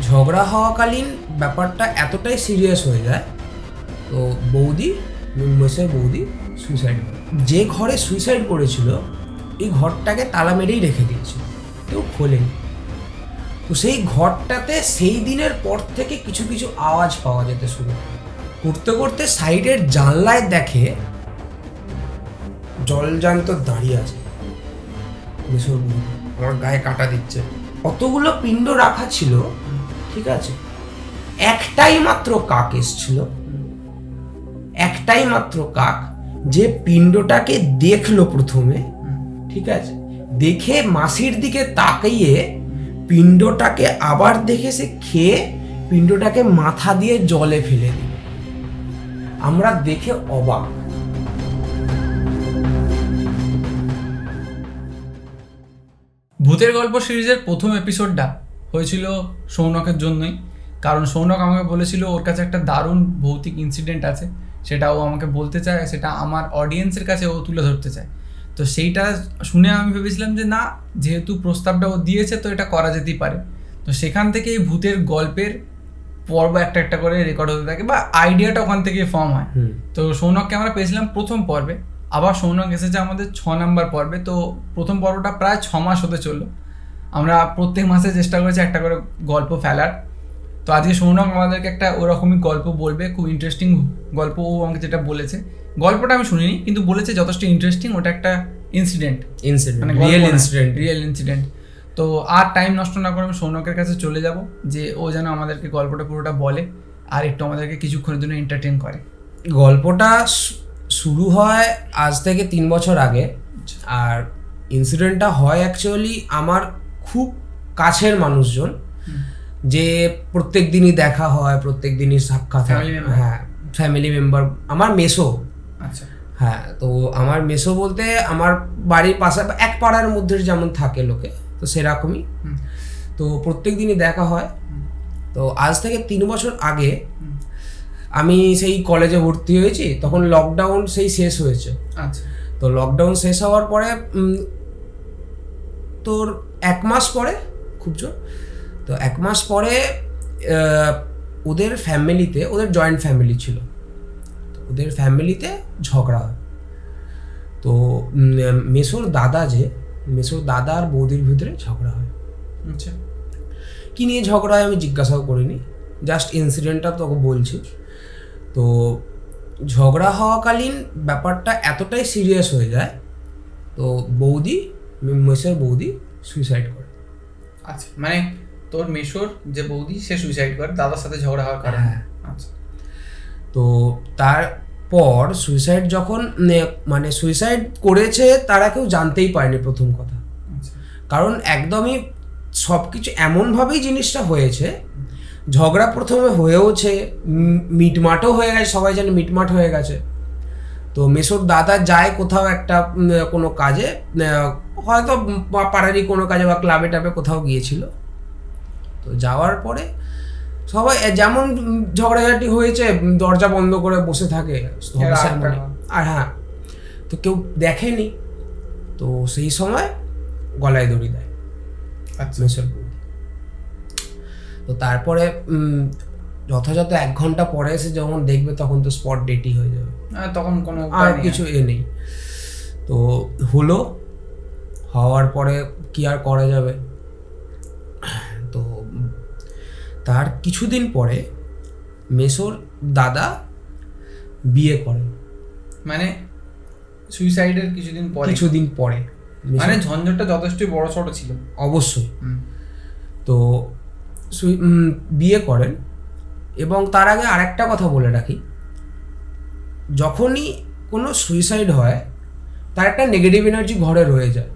ঝগড়া হওয়াকালীন ব্যাপারটা এতটাই সিরিয়াস হয়ে যায়, তো বৌদি মেসের বৌদি সুইসাইড করে। যে ঘরে সুইসাইড করেছিল, এই ঘরটাকে তালা মেরেই রেখে দিয়েছিল। কেউ খোলেনি। তো সেই ঘরটাতে সেই দিনের পর থেকে কিছু কিছু আওয়াজ পাওয়া যেতে শুরু করতে করতে সাইডের জানলায় দেখে জলজান্ত দাঁড়িয়ে আছে আমার গায়ে কাটা দিচ্ছে। কতগুলো পিণ্ড রাখা ছিল ঠিক আছে? একটাই মাত্র কাক এসছিল। একটাই মাত্র কাক যে পিণ্ডটাকে দেখল প্রথমে, ঠিক আছে? দেখে মাসির দিকে তাকিয়ে পিণ্ডটাকে আবার দেখে সে খেয়ে পিণ্ডটাকে মাথা দিয়ে জলে ফেলে দিল। আমরা দেখে অবাক। ভূতের গল্প সিরিজের প্রথম এপিসোডটা হয়েছিল সৌনকের জন্যই। কারণ সৌনক আমাকে বলেছিল ওর কাছে একটা দারুণ ভৌতিক ইনসিডেন্ট আছে। সেটা ও আমাকে বলতে চায় সেটা আমার অডিয়েন্সের কাছে ও তুলে ধরতে চায়। তো সেইটা শুনে আমি ভেবেছিলাম যে না যেহেতু প্রস্তাবটা ও দিয়েছে তো এটা করা যেতেই পারে। তো সেখান থেকে এই ভূতের গল্পের পর্ব একটা একটা করে রেকর্ড হতে থাকে বা আইডিয়াটা ওখান থেকে ফর্ম হয়। তো সৌনককে আমরা পেয়েছিলাম প্রথম পর্বে। আবার সৌনক এসেছে আমাদের ছ নাম্বার পর্বে। তো প্রথম পর্বটা প্রায় ছ মাস হতে চলল। আমরা প্রত্যেক মাসে চেষ্টা করেছি একটা করে গল্প ফেলার। তো আজকে সৌনক আমাদেরকে একটা ওরকমই গল্প বলবে খুব ইন্টারেস্টিং গল্প ও আমাকে যেটা বলেছে। গল্পটা আমি শুনিনি কিন্তু বলেছে যথেষ্ট ইন্টারেস্টিং ওটা একটা ইনসিডেন্ট ইনসিডেন্ট মানে রিয়েল ইনসিডেন্ট রিয়েল ইনসিডেন্ট তো আর টাইম নষ্ট না করে আমি সৌনকের কাছে চলে যাব যে ও যেন আমাদেরকে গল্পটা পুরোটা বলে আর একটু আমাদেরকে কিছুক্ষণের জন্য এন্টারটেন করে। গল্পটা শুরু হয় আজ থেকে তিন বছর আগে। আর ইনসিডেন্টটা হয় অ্যাকচুয়ালি আমার খুব কাছের মানুষজন যে প্রত্যেক দিনই দেখা হয় প্রত্যেক দিনই সাক্ষাৎ হয়। হ্যাঁ ফ্যামিলি মেম্বার আমার মেসো। আচ্ছা। হ্যাঁ তো আমার মেসো বলতে আমার বাড়ির পাশে এক পাড়ার মধ্যে যেমন থাকে লোকে তো সেরকমই। তো প্রত্যেক দিনই দেখা হয়। তো আজ থেকে তিন বছর আগে আমি সেই কলেজে ভর্তি হয়েছি তখন লকডাউন সেই শেষ হয়েছে। আচ্ছা। তো লকডাউন শেষ হওয়ার পরে তোর এক মাস পরে খুব জোর তো এক মাস পরে ওদের ফ্যামিলিতে ওদের জয়েন্ট ফ্যামিলি ছিল। ওদের ফ্যামিলিতে ঝগড়া হয়। তো মেসোর দাদা যে মেসোর দাদা আর বৌদির ভিতরে ঝগড়া হয়। আচ্ছা। কী নিয়ে ঝগড়া হয় আমি জিজ্ঞাসাও করিনি। জাস্ট ইনসিডেন্টটা তোকে বলছি। তো ঝগড়া হওয়াকালীন ব্যাপারটা এতটাই সিরিয়াস হয়ে যায় তো বৌদি মেসের বৌদি সুইসাইড করে। আচ্ছা মানে তোর মেশোর যে বৌদি সে সুইসাইড করে দাদার সাথে ঝগড়া হওয়ার কারণে। হ্যাঁ। আচ্ছা। তো তারপর সুইসাইড যখন মানে সুইসাইড করেছে তারা কেউ জানতেই পারেনি প্রথম কথা। আচ্ছা। কারণ একদমই সব কিছু এমনভাবেই জিনিসটা হয়েছে ঝগড়া প্রথমে হয়েওছে মিটমাটও হয়ে গেছে সবাই জানে মিটমাট হয়ে গেছে। তো মেসোর দাদা যায় কোথাও একটা কোনো কাজে হয়তো পাড়ারই কোনো কাজে বা ক্লাবে টাবে কোথাও গিয়েছিল। তো যাওয়ার পরে সবাই যেমন ঝগড়াঝাটি হয়েছে দরজা বন্ধ করে বসে থাকে। কাটা। আর হ্যাঁ তো কেউ দেখেনি। তো সেই সময় গলায় দড়ি দেয় আচ্ছা। তো তারপরে যথাযথ এক ঘণ্টা পরে এসে যখন দেখবে তখন তো স্পট ডেটই হয়ে যাবে। তখন কোনো আর কিছু এ নেই। তো হলো হওয়ার পরে কি আর করা যাবে? তো তার কিছুদিন পরে মেসোর দাদা বিয়ে করে। মানে সুইসাইডের কিছুদিন পরে? কিছুদিন পরে। মানে ঝঞ্ঝটটা যথেষ্টই বড় সড়ো ছিল। অবশ্যই। তো বিয়ে করেন। এবং তার আগে আরেকটা কথা বলে রাখি। যখনই কোনো সুইসাইড হয় তার একটা নেগেটিভ এনার্জি ঘরে রয়ে যায়।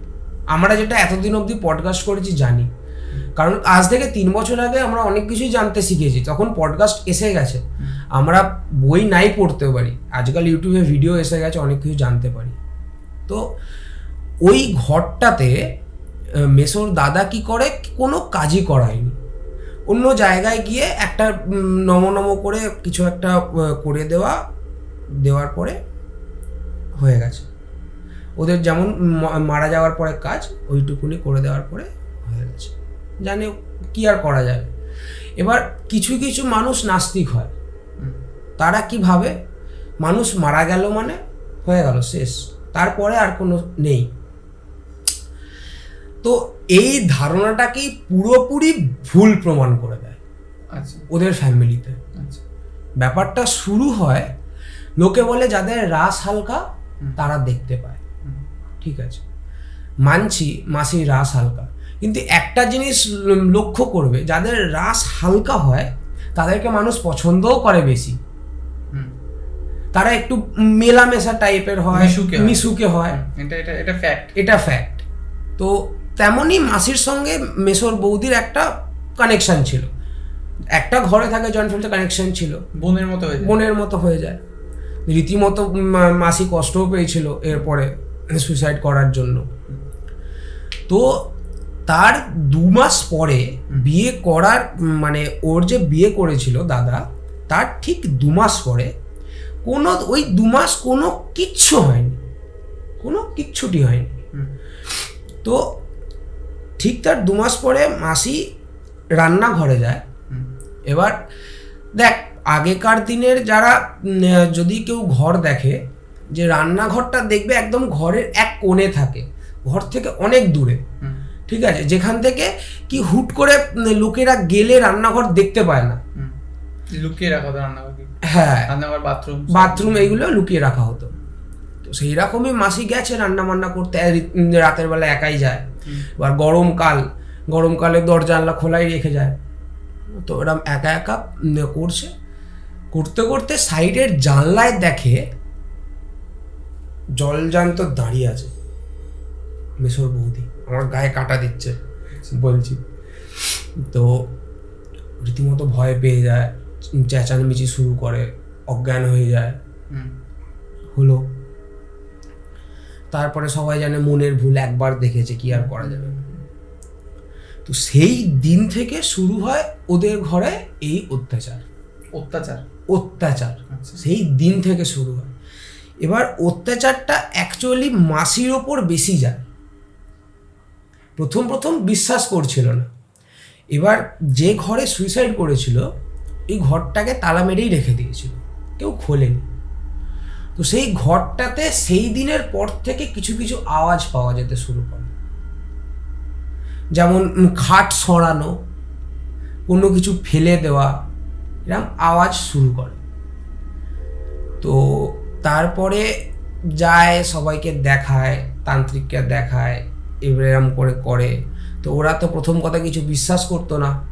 আমরা যেটা এতদিন অবধি পডকাস্ট করেছি জানি। কারণ আজ থেকে তিন বছর আগে আমরা অনেক কিছুই জানতে শিখেছি। তখন পডকাস্ট এসে গেছে। আমরা বই নাই পড়তে পারি। আজকাল ইউটিউবে ভিডিও এসে গেছে অনেক কিছু জানতে পারি। তো ওই ঘরটাতে মেসোর দাদা কি করে? কোনো কাজই করায়নি। অন্য জায়গায় গিয়ে একটা উম, নম নম করে কিছু একটা করে দেওয়া দেওয়ার পরে হয়ে গেছে। ওদের যেমন মারা যাওয়ার পরে কাজ ওইটুকুনি করে দেওয়ার পরে হয়ে গেছে। জানে কি আর করা যাবে। এবার কিছু কিছু মানুষ নাস্তিক হয়। তারা কি ভাবে? মানুষ মারা গেল মানে হয়ে গেল শেষ। তারপরে আর কোনো নেই। তো এই ধারণাটাকেই পুরোপুরি ভুল প্রমাণ করে দেয় আচ্ছা। ওদের ফ্যামিলিতে আচ্ছা। ব্যাপারটা শুরু হয় লোকে বলে যাদের রাস হালকা তারা দেখতে পায়। ঠিক আছে? মানছি মাসির রাস হালকা। কিন্তু একটা জিনিস লক্ষ্য করবে যাদের রাস হালকা হয় তাদেরকে মানুষ পছন্দও করে বেশি। তারা একটু মেলামেশা টাইপের হয় মিশুকে হয়। হয়। এটা এটা এটা ফ্যাক্ট এটা ফ্যাক্ট তো তেমনই মাসির সঙ্গে মেসোর বৌদির একটা কানেকশন ছিল। একটা ঘরে থাকে জয়েন্ট ফ্যামিলিতে কানেকশন ছিল। বোনের মতো হয়ে বোনের মতো হয়ে যায়। রীতিমতো মাসি কষ্টও পেয়েছিল এরপরে সুইসাইড করার জন্য। তো তার দু মাস পরে বিয়ে করার মানে ওর যে বিয়ে করেছিল দাদা তার ঠিক দু মাস পরে কোনো ওই দু মাস কোনো কিচ্ছু হয়নি। কোনো কিচ্ছুটি হয়নি। তো ঠিক তার দু মাস পরে মাসি রান্নাঘরে যায়। এবার দেখ আগেকার দিনের যারা যদি কেউ ঘর দেখে যে রান্নাঘরটা দেখবে একদম ঘরের এক কোণে থাকে ঘর থেকে অনেক দূরে ঠিক আছে? যেখান থেকে কি হুট করে লোকেরা গেলে রান্নাঘর দেখতে পায় না। লুকিয়ে রাখা হতো রান্নাঘর হ্যাঁ। রান্নাঘর বাথরুম বাথরুম এইগুলো লুকিয়ে রাখা হতো। তো সেই রকমই মাসি গেছে রান্না বান্না করতে রাতের বেলা একাই যায়। এবার গরমকাল গরমকালে দরজা জানলা খোলাই রেখে যায়। তো এরম একা একা করছে। করতে করতে সাইডের জানলায় দেখে জলজান্ত দাঁড়িয়ে আছে। মেসোর বৌদি আমার গায়ে কাটা দিচ্ছে বলছি। তো রীতিমতো ভয় পেয়ে যায় চেঁচামেচি শুরু করে অজ্ঞান হয়ে যায়। হুম। হলো। তারপরে সবাই জানে মনের ভুল একবার দেখেছে কি আর করা যাবে। তো সেই দিন থেকে শুরু হয় ওদের ঘরে এই অত্যাচার। অত্যাচার? অত্যাচার। আচ্ছা। সেই দিন থেকে শুরু হয়। এবার অত্যাচারটা অ্যাকচুয়ালি মাসির ওপর বেশি যায়। প্রথম প্রথম বিশ্বাস করছিল না। এবার যে ঘরে সুইসাইড করেছিল এই ঘরটাকে তালা মেরেই রেখে দিয়েছিল। কেউ খোলেনি। তো সেই ঘরটাতে সেই দিনের পর থেকে কিছু কিছু আওয়াজ পাওয়া যেতে শুরু করে। যেমন খাট সরানো কোনো কিছু ফেলে দেওয়া এরকম আওয়াজ শুরু করে। তো তারপরে যায় সবাইকে দেখায় তান্ত্রিককে দেখায় এবার এরম করে করে। তো ওরা তো প্রথম কথা কিছু বিশ্বাস করতো না।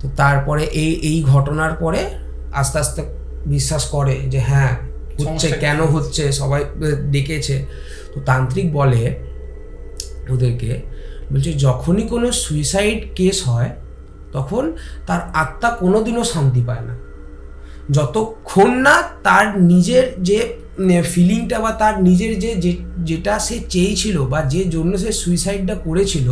তো তারপরে এই এই ঘটনার পরে আস্তে আস্তে বিশ্বাস করে যে হ্যাঁ হচ্ছে কেন হচ্ছে? সবাই ডেকেছে। তো তান্ত্রিক বলে ওদেরকে বলছে যখনই কোনো সুইসাইড কেস হয় তখন তার আত্মা কোনোদিনও শান্তি পায় না। যতক্ষণ না তার নিজের যে ফিলিংটা বা তার নিজের যে যেটা সে চেয়েছিল বা যে জন্য সে সুইসাইডটা করেছিল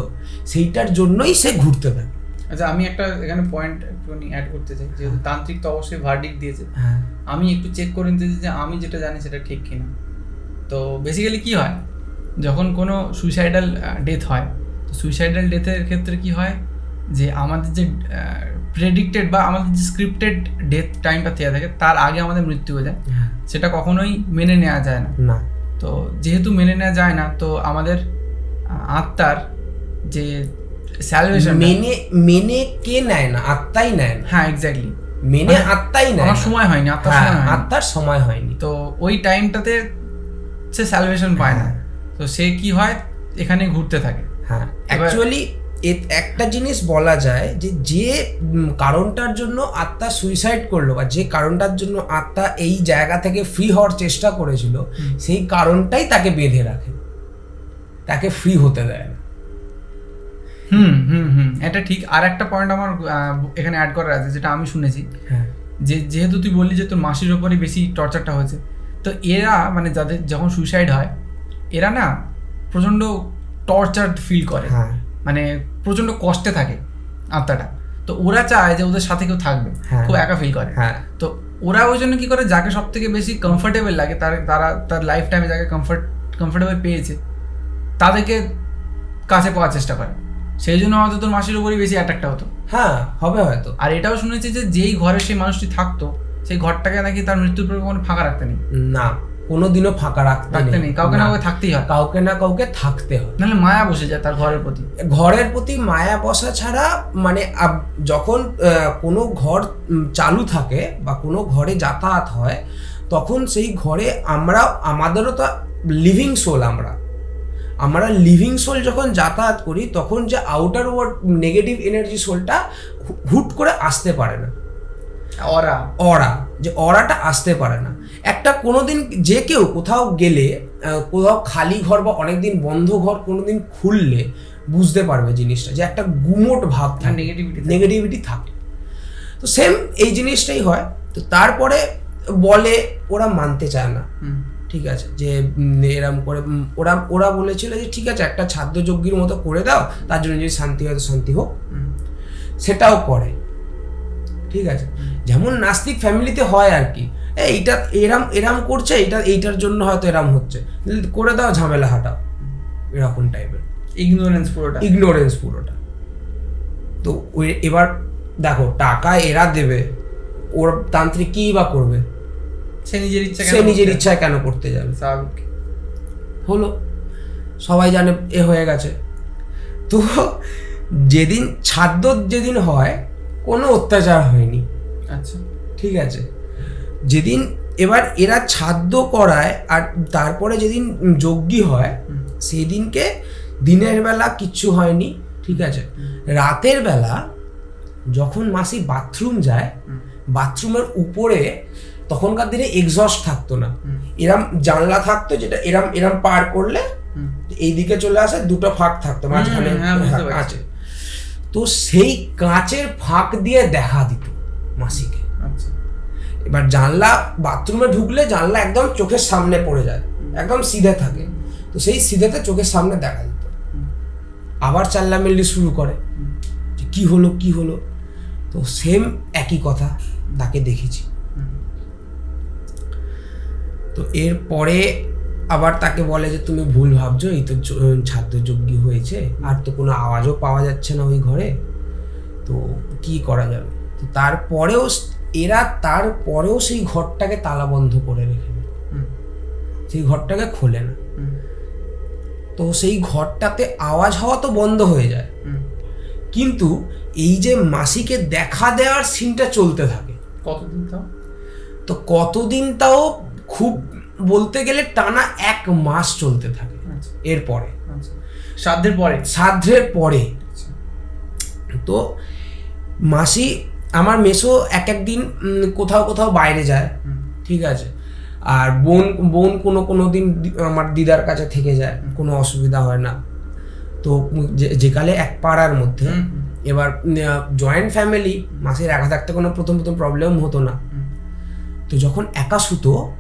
সেইটার জন্যই সে ঘুরতে থাকে। আচ্ছা আমি একটা এখানে পয়েন্ট একটুখানি অ্যাড করতে চাই যেহেতু তান্ত্রিক তো অবশ্যই ভার্ডিক দিয়েছে। হ্যাঁ। আমি একটু চেক করে নিতে চাই যে আমি যেটা জানি সেটা ঠিক কিনা। তো বেসিক্যালি কি হয়? যখন কোনো সুইসাইডাল ডেথ হয় তো সুইসাইডাল ডেথের ক্ষেত্রে কি হয়? যে আমাদের যে প্রেডিক্টেড বা আমাদের যে স্ক্রিপ্টেড ডেথ টাইমটা দেওয়া থাকে তার আগে আমাদের মৃত্যু হয়ে যায়। হ্যাঁ। সেটা কখনোই মেনে নেওয়া যায় না। না। তো যেহেতু মেনে নেওয়া যায় না তো আমাদের আত্মার যে স্যালভেশন মেনে মেনে কে নেয় না? আত্মাই নেয় না। হ্যাঁ এক্স্যাক্টলি মেনে আত্মাই নেয় আমার। সময় হয়নি আত্মার হ্যাঁ, আত্মার সময় হয়নি। তো ওই টাইমটাতে সে স্যালভেশন পায় না। তো সে কি হয়? এখানে ঘুরতে থাকে। হ্যাঁ। অ্যাকচুয়ালি একটা জিনিস বলা যায় যে যে কারণটার জন্য আত্মা সুইসাইড করল বা যে কারণটার জন্য আত্মা এই জায়গা থেকে ফ্রি হওয়ার চেষ্টা করেছিল সেই কারণটাই তাকে বেঁধে রাখে। তাকে ফ্রি হতে দেয় না। হুম হুম হুম এটা ঠিক। আর একটা পয়েন্ট আমার এখানে অ্যাড করার আছে যেটা আমি শুনেছি। হ্যাঁ। যে যেহেতু তুই বললি যে তোর মাসির ওপরই বেশি টর্চারটা হয়েছে তো এরা মানে যাদের যখন সুইসাইড হয় এরা না প্রচণ্ড টর্চার ফিল করে। হ্যাঁ। মানে প্রচণ্ড কষ্টে থাকে আত্মাটা। তো ওরা চায় যে ওদের সাথে কেউ থাকবে হ্যাঁ। খুব একা ফিল করে। হ্যাঁ। তো ওরা ওই জন্য কি করে যাকে সব থেকে বেশি কমফোর্টেবল লাগে তার তারা তার লাইফ টাইমে যাকে কমফর্ট কমফোর্টেবল পেয়েছে তাদেরকে কাছে পাওয়ার চেষ্টা করে। সেই জন্য হয়তো তোর মাসির উপরই বেশি অ্যাট্রাক্টটা হতো। হ্যাঁ হবে হয়তো। আর এটাও শুনেছি যে যেই ঘরে সেই মানুষটি থাকতো সেই ঘরটাকে নাকি তার মৃত্যুর পরে কোনো ফাঁকা রাখতে নেই না। কোনোদিনও ফাঁকা রাখতে নেই। কাউকে না কাউকে থাকতেই হয় কাউকে না কাউকে থাকতে হয় নাহলে মায়া বসে যায় তার ঘরের প্রতি। ঘরের প্রতি মায়া বসা ছাড়া মানে যখন কোনো ঘর চালু থাকে বা কোনো ঘরে যাতায়াত হয় তখন সেই ঘরে আমরা আমাদেরও তো লিভিং সোল আমরা। আমরা লিভিং সোল যখন যাতায়াত করি তখন যে আউটার ওয়ার্ড নেগেটিভ এনার্জি সোলটা হুট করে আসতে পারে না। অরা। অরা যে অরাটা আসতে পারে না। একটা কোনো দিন যে কেউ কোথাও গেলে কোথাও খালি ঘর বা অনেকদিন বন্ধ ঘর কোনো দিন খুললে বুঝতে পারবে জিনিসটা যে একটা গুমোট ভাব থাকে। নেগেটিভিটি নেগেটিভিটি থাকে। তো সেম এই জিনিসটাই হয়। তো তারপরে বলে ওরা মানতে চায় না। ঠিক আছে? যে এরম করে ওরা ওরা বলেছিল যে ঠিক আছে একটা ছাদ্যযজ্ঞের মতো করে দাও তার জন্য যদি শান্তি হয় তো শান্তি হোক। সেটাও করে। ঠিক আছে? যেমন নাস্তিক ফ্যামিলিতে হয় আর কি। এইটা এরাম এরাম করছে এইটা এইটার জন্য হয়তো এরাম হচ্ছে। করে দাও ঝামেলা হাটাও। এরকম টাইপের ইগনোরেন্স পুরোটা। ইগনোরেন্স পুরোটা। তো এবার দেখো টাকা এরা দেবে ওর তান্ত্রিক কী বা করবে? সে নিজের ইচ্ছা সে নিজের ইচ্ছায় কেন করতে যাবে? স্বাভাবিক। হলো। সবাই জানে এ হয়ে গেছে। তো যেদিন ছাদ্য যেদিন হয় কোনো অত্যাচার হয়নি। আচ্ছা। ঠিক আছে? যেদিন এবার এরা ছাদ্য করায় আর তারপরে যেদিন যজ্ঞী হয় হুম। সেই দিনকে দিনের বেলা কিচ্ছু হয়নি ঠিক আছে? রাতের বেলা যখন মাসি বাথরুম যায় বাথরুমের উপরে তখনকার দিনে এক্সস্ট থাকতো না। এরম জানলা থাকতো যেটা এরম এরম পার করলে। এইদিকে চলে আসে দুটো ফাঁক থাকতো মাঝখানে হ্যাঁ, হ্যাঁ, কাঁচে তো সেই কাঁচের ফাঁক দিয়ে দেখা দিত মাসিকে। এবার জানলা বাথরুমে ঢুকলে জানলা একদম চোখের সামনে পড়ে যায়, একদম সিধে থাকে তো সেই সিধেতে চোখের সামনে দেখা হুম। আবার চাল্লামিল্লি শুরু করে, যে কী হলো, কি হলো তো সেম একই কথা তাকে দেখেছি। তো এরপরে আবার তাকে বলে যে, তুমি ভুল ভাবছ, এই তো ছাদ্যযোগ্য হয়েছে, আর তো কোনো আওয়াজও পাওয়া যাচ্ছে না ওই ঘরে, তো কি করা যাবে তো তারপরেও এরা তারপরেও সেই ঘরটাকে তালাবন্ধ করে রেখে দেয়। হুম। সেই ঘরটাকে খোলে না। তো সেই ঘরটাতে আওয়াজ হওয়া তো বন্ধ হয়ে যায়। কিন্তু এই যে মাসিকে দেখা দেওয়ার সিনটা চলতে থাকে। কতদিন তাও? তো কতদিন তাও খুব বলতে গেলে টানা এক মাস চলতে থাকে। আচ্ছা। এরপরে। আচ্ছা। শ্রাদ্ধের পরে? শ্রাদ্ধের পরে। আচ্ছা। তো মাসি আমার মেসো এক এক দিন কোথাও কোথাও বাইরে যায় ঠিক আছে? আর বোন বোন কোনো কোনো দিন আমার দিদার কাছে থেকে যায় কোনো অসুবিধা হয় না। তো যে- যেকালে এক পাড়ার মধ্যে এবার জয়েন্ট ফ্যামিলি মাসের একা থাকতে কোনো প্রথম প্রথম প্রবলেম হতো না। তো যখন একা শুতো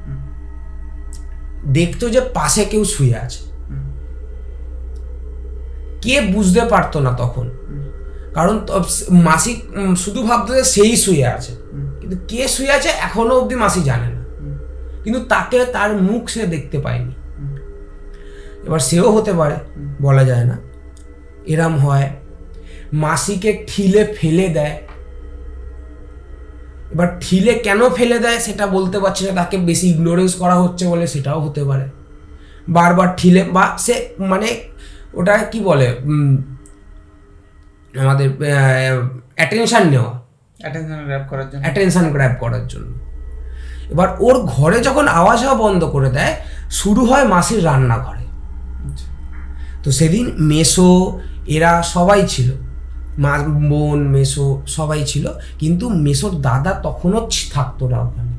দেখতো যে পাশে কেউ শুয়ে আছে। কে বুঝতে পারতো না তখন? কারণ মাসি শুধু ভাবতো যে সেই শুয়ে আছে। কিন্তু কে শুয়ে আছে এখনও অবধি মাসি জানে না। কিন্তু তাকে তার মুখ সে দেখতে পায়নি। এবার সেও হতে পারে বলা যায় না। এরম হয় মাসিকে ঠিলে ফেলে দেয়। এবার ঠিলে কেন ফেলে দেয় সেটা বলতে পারছি না তাকে বেশি ইগনোরেন্স করা হচ্ছে বলে সেটাও হতে পারে। বারবার ঠিলে বা সে মানে ওটা কি বলে আমাদের অ্যাটেনশান নেওয়া। Attention grab করার জন্য। অ্যাটেনশন গ্র্যাব করার জন্য। এবার ওর ঘরে যখন আওয়াজ হওয়া বন্ধ করে দেয় শুরু হয় মাসির রান্নাঘরে। আচ্ছা। তো সেদিন মেসো এরা সবাই ছিল। মা বোন মেসো সবাই ছিল। কিন্তু মেসোর দাদা তখনও থাকতো না ওখানে।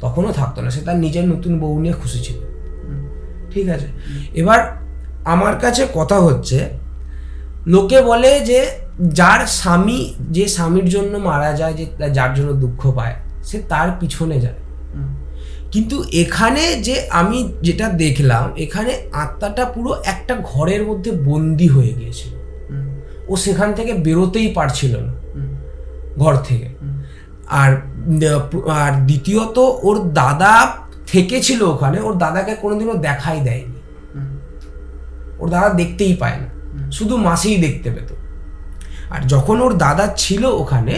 তখনও থাকতো না। সে তার নিজের নতুন বউ নিয়ে খুশি ছিল। ঠিক আছে? এবার আমার কাছে কথা হচ্ছে লোকে বলে যে যার স্বামী যে স্বামীর জন্য মারা যায় যে যার জন্য দুঃখ পায় সে তার পিছনে যায়। কিন্তু এখানে যে আমি যেটা দেখলাম এখানে আত্মাটা পুরো একটা ঘরের মধ্যে বন্দি হয়ে গিয়েছিল। ও সেখান থেকে বেরোতেই পারছিল না। ঘর থেকে। আর আর দ্বিতীয়ত ওর দাদা থেকেছিল ওখানে ওর দাদাকে কোনোদিনও দেখাই দেয়নি। ওর দাদা দেখতেই পায় না। শুধু মাসিই দেখতে পেত। আর যখন ওর দাদা ছিল ওখানে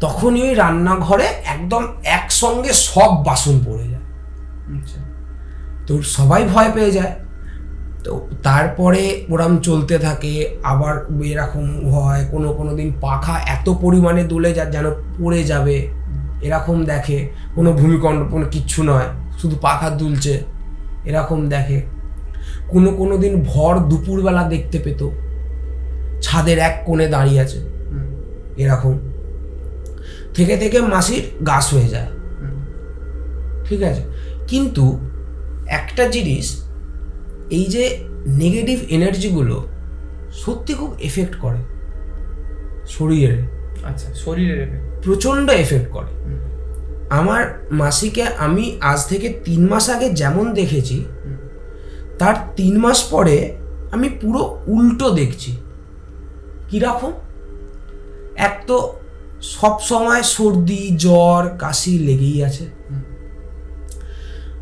তখনই ওই রান্নাঘরে একদম একসঙ্গে সব বাসন পড়ে যায়। আচ্ছা। তো সবাই ভয় পেয়ে যায়। তো তারপরে ওরম চলতে থাকে আবার এরকম হয় কোনো কোনো দিন পাখা এত পরিমাণে দুলে যা যেন পড়ে যাবে এরকম দেখে। কোনো ভূমিকম্প কোনো কিচ্ছু নয় শুধু পাখা দুলছে এরকম দেখে। কোনো কোনো দিন ভর দুপুরবেলা দেখতে পেত। ছাদের এক কোণে দাঁড়িয়ে আছে। হুম, এরকম। থেকে থেকে মাসির গাছ হয়ে যায়। ঠিক আছে? কিন্তু একটা জিনিস এই যে নেগেটিভ এনার্জিগুলো সত্যি খুব এফেক্ট করে। শরীরে। আচ্ছা শরীরের প্রচণ্ড এফেক্ট করে। আমার মাসিকে আমি আজ থেকে তিন মাস আগে যেমন দেখেছি তার তিন মাস পরে আমি পুরো উল্টো দেখছি। কীরকম? এক তো সবসময় সর্দি জ্বর কাশি লেগেই আছে।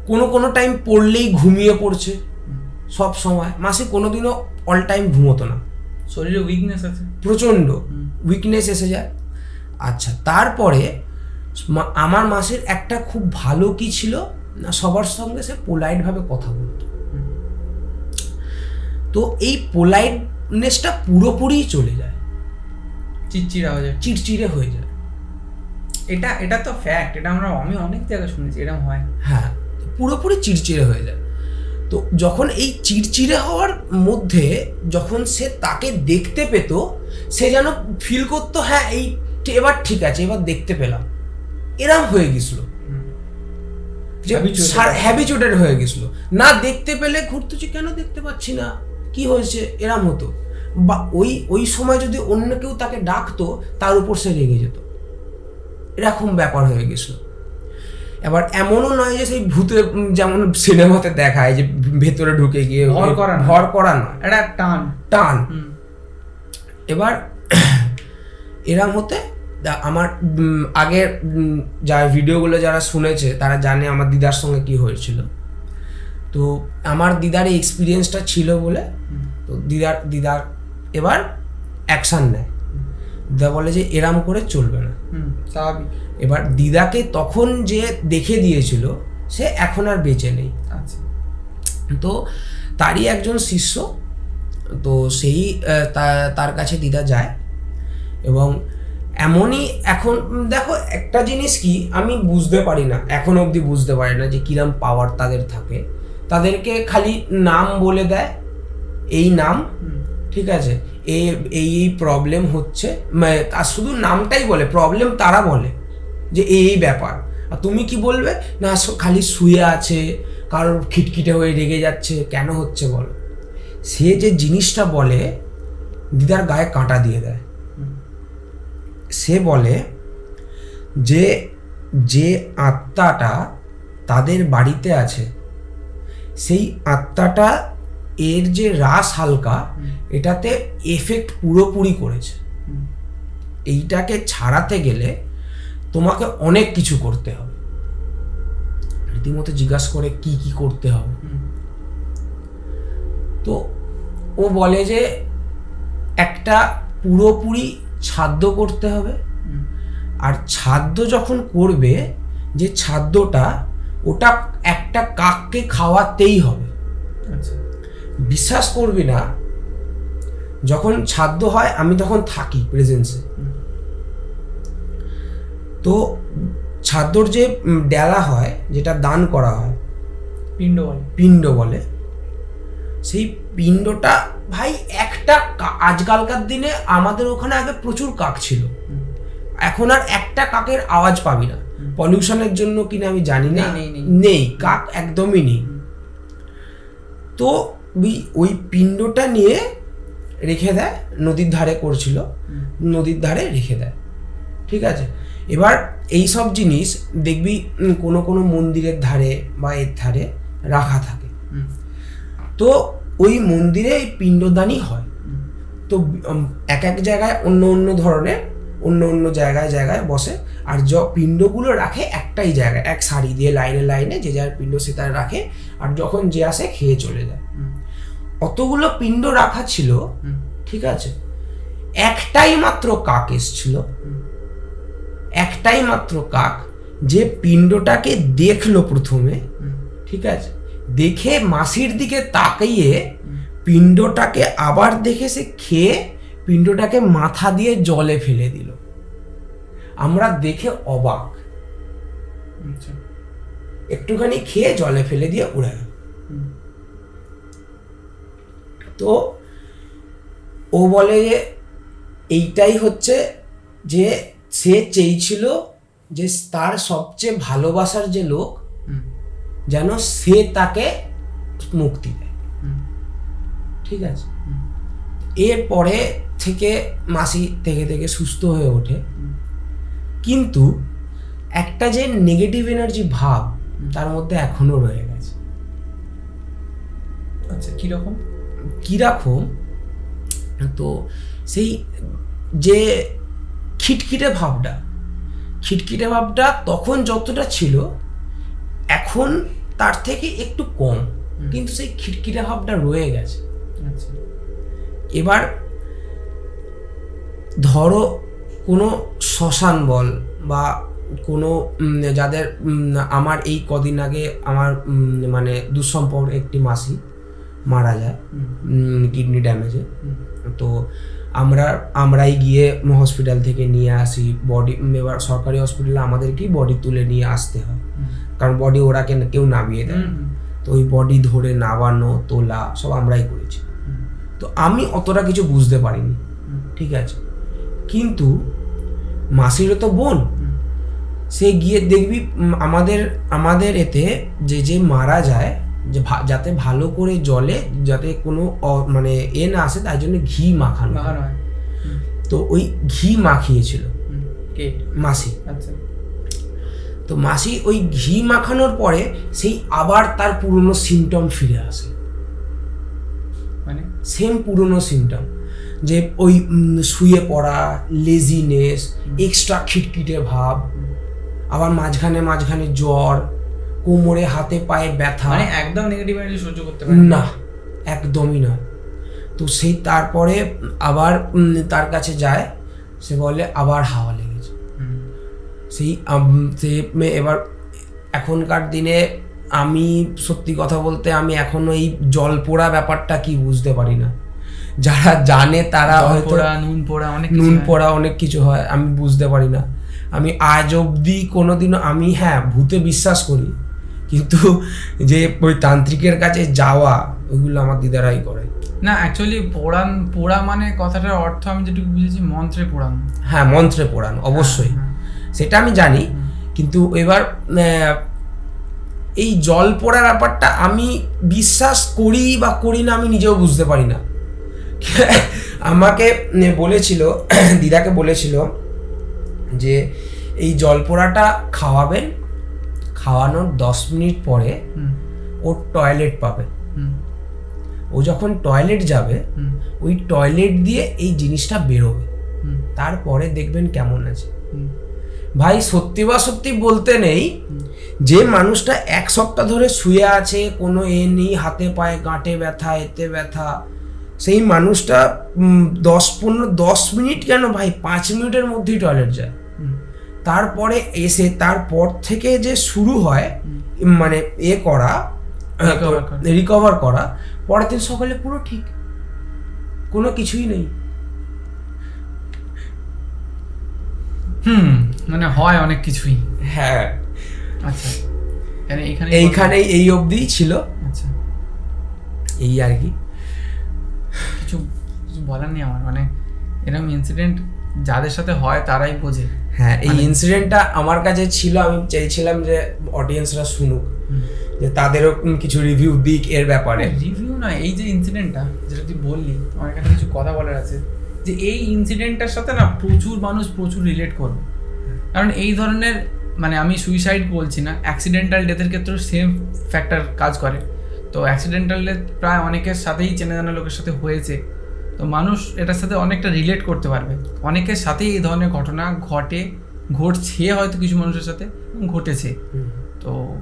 কোনো কোনো টাইম পড়লেই ঘুমিয়ে পড়ছে। সব সময়। মাসে কোনোদিনও অল টাইম ঘুমোতো না। শরীরে উইকনেস আছে? প্রচণ্ড উইকনেস এসে যায়। আচ্ছা তারপরে আমার মাসের একটা খুব ভালো কি ছিল? না সবার সঙ্গে সে পোলাইটভাবে কথা বলতো। তো এই পোলাইটনেসটা পুরোপুরি চলে যায়। চিটচিড়া হয়ে যায়। চিড়চিড়ে হয়ে যায়। এটা এটা তো ফ্যাক্ট এটা আমরা আমি অনেক জায়গায় শুনেছি এরকম হয়। হ্যাঁ পুরোপুরি চিড়চিড়ে হয়ে যায়। তো যখন এই চিড়চিড়ে হওয়ার মধ্যে যখন সে তাকে দেখতে পেত সে যেন ফিল করতো হ্যাঁ এই এবার ঠিক আছে এবার দেখতে পেলাম। এরম হয়ে গেছিল. হ্যাবিচুয়েটেড হয়ে গেছিল। না দেখতে পেলে ঘুরতেছি কেন দেখতে পাচ্ছি না? কি হয়েছে? এরম হতো। বা ওই ওই সময় যদি অন্য কেউ তাকে ডাকতো তার উপর সে রেগে যেত। এরকম ব্যাপার হয়ে গেছিল। এবার এমনও নয় যে সেই ভূতে যেমন সিনেমাতে দেখায় যে ভেতরে ঢুকে গিয়ে ভর করা। ভর করা নয় এটা টান। টান। এবার এরম হতে আমার আগের যা ভিডিওগুলো যারা শুনেছে তারা জানে আমার দিদার সঙ্গে কি হয়েছিল। তো আমার দিদার এই এক্সপিরিয়েন্সটা ছিল বলে তো দিদার দিদার এবার অ্যাকশান নেয়। দিদা বলে যে এরাম করে চলবে না। এবার দিদাকে তখন যে দেখে দিয়েছিল সে এখন আর বেঁচে নেই। আচ্ছা। তো তারই একজন শিষ্য তো সেই তার কাছে দিদা যায় এবং এমনই এখন দেখো একটা জিনিস কি আমি বুঝতে পারি না এখন অবধি বুঝতে পারি না যে কিরম পাওয়ার তাদের থাকে। তাদেরকে খালি নাম বলে দেয় এই নাম ঠিক আছে? এই এই প্রবলেম হচ্ছে মানে আর শুধু নামটাই বলে প্রবলেম তারা বলে যে এই এই ব্যাপার। আর তুমি কি বলবে? না খালি শুয়ে আছে কারোর খিটখিটে হয়ে রেগে যাচ্ছে কেন হচ্ছে বলো? সে যে জিনিসটা বলে দিদার গায়ে কাঁটা দিয়ে দেয়। সে বলে যে যে আত্মাটা তাদের বাড়িতে আছে সেই আত্মাটা এর যে রাস হালকা, এটাতে এফেক্ট পুরোপুরি করেছে। এইটাকে ছাড়াতে গেলে তোমাকে অনেক কিছু করতে হবে। রীতিমতো জিজ্ঞাসা করে কি কি করতে হবে। তো ও বলে যে একটা পুরোপুরি ছাদ্য করতে হবে। আর ছাদ্য যখন করবে, যে ছাদ্যটা ওটা একটা কাককে খাওয়াতেই হবে। আচ্ছা। বিশ্বাস করবি না যখন ছাদ্য হয় আমি তখন থাকি প্রেজেন্সে তো ছাদ্যর যে ডেলা হয় যেটা দান করা হয় পিণ্ড বলে। পিণ্ড বলে সেই পিণ্ডটা ভাই একটা আজকালকার দিনে আমাদের ওখানে আগে প্রচুর কাক ছিল। এখন আর একটা কাকের আওয়াজ পাবি না। পলিউশনের জন্য কিনা আমি জানি না। নেই, কাক একদমই নেই। তো ওই- পিণ্ডটা নিয়ে রেখে দেয় নদীর ধারে করছিল। নদীর ধারে রেখে দেয়। ঠিক আছে? এবার এই সব জিনিস দেখবি কোনো কোনো মন্দিরের ধারে বা এর ধারে রাখা থাকে। তো ওই মন্দিরে এই পিণ্ডদানই হয়। তো এক এক জায়গায় অন্য অন্য ধরনের অন্য অন্য জায়গায় জায়গায় বসে। আর য, পিণ্ডগুলো রাখে একটাই জায়গায়, এক সারি দিয়ে লাইনে লাইনে যে যার পিণ্ড সে তার রাখে, আর যখন যে আসে খেয়ে চলে যায়। অতগুলো পিণ্ড রাখা ছিল, ঠিক আছে? একটাই মাত্র কাক এসছিল। একটাই মাত্র কাক যে পিণ্ডটাকে দেখল প্রথমে, ঠিক আছে? দেখে মাসির দিকে তাকিয়ে পিণ্ডটাকে আবার দেখে সে খেয়ে পিণ্ডটাকে মাথা দিয়ে জলে ফেলে দিল। আমরা দেখে অবাক। আচ্ছা। একটুখানি খেয়ে জলে ফেলে দিয়ে উড়ে গেল। তো ও বলে যে এইটাই হচ্ছে যে সে চেয়েছিল যে তার সবচেয়ে ভালোবাসার যে লোক যেন সে তাকে মুক্তি দেয়। ঠিক আছে। এরপরে থেকে মাসি থেকে থেকে সুস্থ হয়ে ওঠে। কিন্তু একটা যে নেগেটিভ এনার্জি ভাব তার মধ্যে এখনও রয়ে গেছে। আচ্ছা কীরকম? কীরকম? তো সেই যে খিটখিটে ভাবটা খিটখিটে ভাবটা তখন যতটা ছিল এখন তার থেকে একটু কম। কিন্তু সেই খিটখিটে ভাবটা রয়ে গেছে। আচ্ছা। এবার ধরো কোনো শ্মশান বল বা কোনো যাদের আমার এই কদিন আগে আমার মানে দুঃসম্পর্ক একটি মাসি মারা যায় কিডনি ড্যামেজে। তো আমরা আমরাই গিয়ে হসপিটাল থেকে নিয়ে আসি বডি এবার সরকারি হসপিটালে আমাদেরকেই বডি তুলে নিয়ে আসতে হয়। কারণ বডি ওরা কেন- কেউ নামিয়ে দেয় তো ওই বডি ধরে নামানো তোলা সব আমরাই করেছি। তো আমি অতটা কিছু বুঝতে পারিনি ঠিক আছে? কিন্তু মাসিরও তো বোন। সে গিয়ে দেখবি আমাদের আমাদের এতে যে যে মারা যায় যে যাতে ভালো করে জলে যাতে কোনো মানে এ না আসে তাই জন্য ঘি মাখানো তো ওই ঘি মাখিয়েছিল। মাসি। আচ্ছা। তো মাসি ওই ঘি মাখানোর পরে সেই আবার তার পুরনো সিমটম ফিরে আসে। মানে? সেম পুরনো সিমটম যে ওই শুয়ে পড়া লেজিনেস এক্সট্রা খিটখিটে ভাব আবার মাঝখানে মাঝখানে জ্বর কোমরে হাতে পায়ে ব্যথা। মানে একদম নেগেটিভ এনার্জি সহ্য করতে পারে না। একদমই না। তো সেই তারপরে আবার তার কাছে যায় সে বলে আবার হাওয়া লেগেছে সেই সে এবার এখনকার দিনে আমি সত্যি কথা বলতে আমি এখনও এই জল পোড়া ব্যাপারটা কি বুঝতে পারি না। যারা জানে তারা হয়তো নুন পোড়া অনেক নুন হয়। পোড়া অনেক কিছু হয় আমি বুঝতে পারি না। আমি আজ অবধি কোনোদিনও আমি হ্যাঁ ভূতে বিশ্বাস করি কিন্তু যে ওই তান্ত্রিকের কাছে যাওয়া ওইগুলো আমার দিদারাই করে। না অ্যাকচুয়ালি পোড়ান পোড়া মানে কথাটার অর্থ আমি যেটুকু বুঝেছি মন্ত্রে পোড়ানো। হ্যাঁ মন্ত্রে পোড়ানো অবশ্যই। হ্যাঁ, সেটা আমি জানি কিন্তু এবার আহ, এই জল পোড়ার ব্যাপারটা আমি বিশ্বাস করি বা করি না আমি নিজেও বুঝতে পারি না। আমাকে বলেছিল দিদাকে বলেছিল যে এই জল পোড়াটা খাওয়াবেন খাওয়ানোর দশ মিনিট পরে ও টয়লেট পাবে। ও যখন টয়লেট যাবে ওই টয়লেট দিয়ে এই জিনিসটা বেরোবে। তারপরে দেখবেন কেমন আছে। ভাই সত্যি বা সত্যি বলতে নেই যে মানুষটা এক সপ্তাহ ধরে শুয়ে আছে কোনো এ নেই হাতে পায়ে গাঁটে ব্যথা এতে ব্যথা সেই মানুষটা দশ পনেরো দশ মিনিট কেন ভাই? পাঁচ মিনিটের মধ্যেই টয়লেট যায়। তারপরে এসে তারপর থেকে যে শুরু হয় মানে এ করা রিকভার করা। পরের দিন সকালে পুরো ঠিক। কোনো কিছুই নেই। হুম মানে হয় অনেক কিছুই। হ্যাঁ। আচ্ছা। এখানে এইখানে এই অবধিই ছিল। আচ্ছা। এই আর কি। কিছু কিছু বলার নেই আমার মানে এরকম ইনসিডেন্ট যাদের সাথে হয় তারাই বোঝে। হ্যাঁ এই মানে- ইনসিডেন্টটা আমার কাছে ছিল আমি চাইছিলাম যে অডিয়েন্সরা শুনুক যে তাদেরও কিছু রিভিউ দিক এর ব্যাপারে। রিভিউ না এই যে ইনসিডেন্টটা যেটা তুই বললি আমার কাছে কিছু কথা বলার আছে যে এই ইনসিডেন্টটার সাথে না প্রচুর মানুষ প্রচুর রিলেট করবে। কারণ এই ধরনের মানে আমি সুইসাইড বলছি না অ্যাক্সিডেন্টাল ডেথের ক্ষেত্রেও সেম ফ্যাক্টর কাজ করে। তো অ্যাক্সিডেন্টালে প্রায় অনেকের সাথেই চেনা জানা লোকের সাথে হয়েছে। তো মানুষ এটার সাথে অনেকটা রিলেট করতে পারবে। অনেকের সাথেই এই ধরনের ঘটনা ঘটে ঘটছে হয়তো কিছু মানুষের সাথে ঘটেছে। তো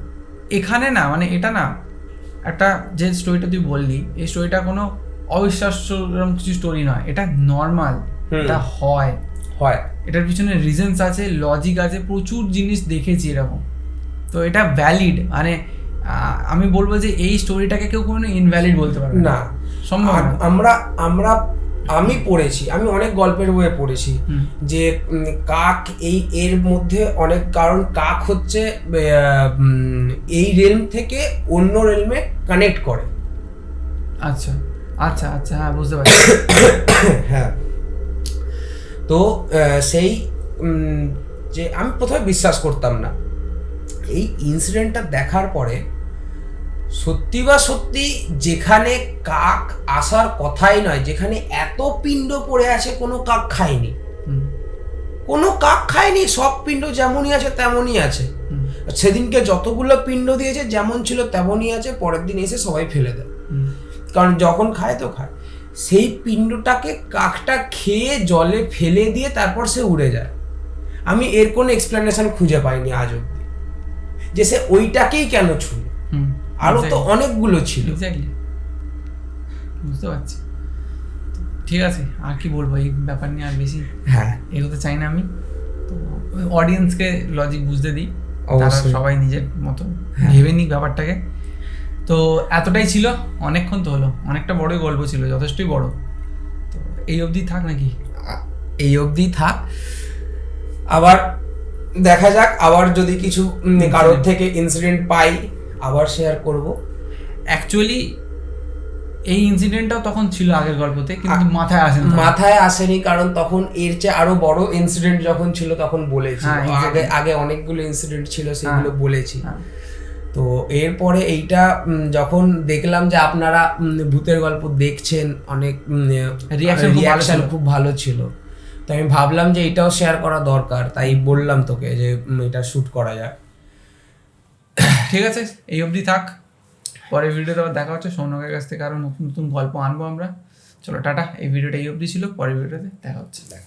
এখানে না মানে এটা না একটা যে স্টোরিটা তুই বললি এই স্টোরিটা কোনো অবিশ্বাস্য এরকম কিছু স্টোরি নয়। এটা নর্মাল এটা হয়। হয়। এটার পিছনে রিজনস আছে লজিক আছে প্রচুর জিনিস দেখেছি এরকম। তো এটা ভ্যালিড মানে আমি বলব যে এই স্টোরিটাকে কেউ কোনো ইনভ্যালিড বলতে পারবে না। সম্ভব আমরা আমরা আমি পড়েছি আমি অনেক গল্পের বইয়ে পড়েছি যে কাক এই এর মধ্যে অনেক কারণ কাক হচ্ছে এই রেলম থেকে অন্য রেলমে কানেক্ট করে। আচ্ছা আচ্ছা আচ্ছা হ্যাঁ বুঝতে পারছি। হ্যাঁ। তো সেই যে আমি প্রথমে বিশ্বাস করতাম না। এই ইনসিডেন্টটা দেখার পরে সত্যি বা সত্যি যেখানে কাক আসার কথাই নয় যেখানে এত পিণ্ড পড়ে আছে কোনো কাক খায়নি। কোনো কাক খায়নি সব পিণ্ড যেমনই আছে তেমনই আছে। সেদিনকে যতগুলো পিণ্ড দিয়েছে যেমন ছিল তেমনই আছে পরের দিন এসে সবাই ফেলে দেয়। কারণ যখন খায় তো খায়। সেই পিণ্ডটাকে কাকটা খেয়ে জলে ফেলে দিয়ে তারপর সে উড়ে যায়। আমি এর কোনো এক্সপ্লেনেশন খুঁজে পাইনি আজ অব্দি যে সে ওইটাকেই কেন হুম, আরও তো অনেকগুলো ছিল. বুঝতে পারছি। ঠিক আছে আর কি বলব এই ব্যাপার নিয়ে আর বেশি হ্যাঁ। এগোতে চাই না আমি। তো অডিয়েন্সকে লজিক বুঝতে দিই সবাই নিজের মতো হ্যাঁ। ভেবে নিক ব্যাপারটাকে। তো এতটাই ছিল অনেকক্ষণ তো হলো। অনেকটা বড়ই গল্প ছিল যথেষ্টই বড়। তো এই অবধি থাক নাকি? এই অবধি থাক। আবার দেখা যাক আবার যদি কিছু কারোর থেকে ইনসিডেন্ট পাই আবার শেয়ার করব। অ্যাকচুয়ালি এই ইনসিডেন্টটাও তখন ছিল আগের গল্পতে কিন্তু মাথায় আসেন মাথায় আসেনি কারণ তখন এর চেয়ে আরও বড় ইনসিডেন্ট যখন ছিল তখন বলেছি। হ্যাঁ, আগে আগে অনেকগুলো ইনসিডেন্ট ছিল সেগুলো হ্যাঁ। বলেছি। হ্যাঁ। তো এরপরে এইটা যখন দেখলাম যে আপনারা ভূতের গল্প দেখছেন অনেক রিয়াকশন খুব ভালো ছিল। তো আমি ভাবলাম যে এটাও শেয়ার করা দরকার তাই বললাম তোকে যে এটা শুট করা যায় ঠিক আছে, এই অবধি থাক। পরের ভিডিওতে আবার দেখা হচ্ছে সৌনকের কাছ থেকে আরও নতুন নতুন গল্প আনব আমরা। চলো, টাটা। এই ভিডিওটা এই অবধি ছিল, পরের ভিডিওতে দেখা হচ্ছে।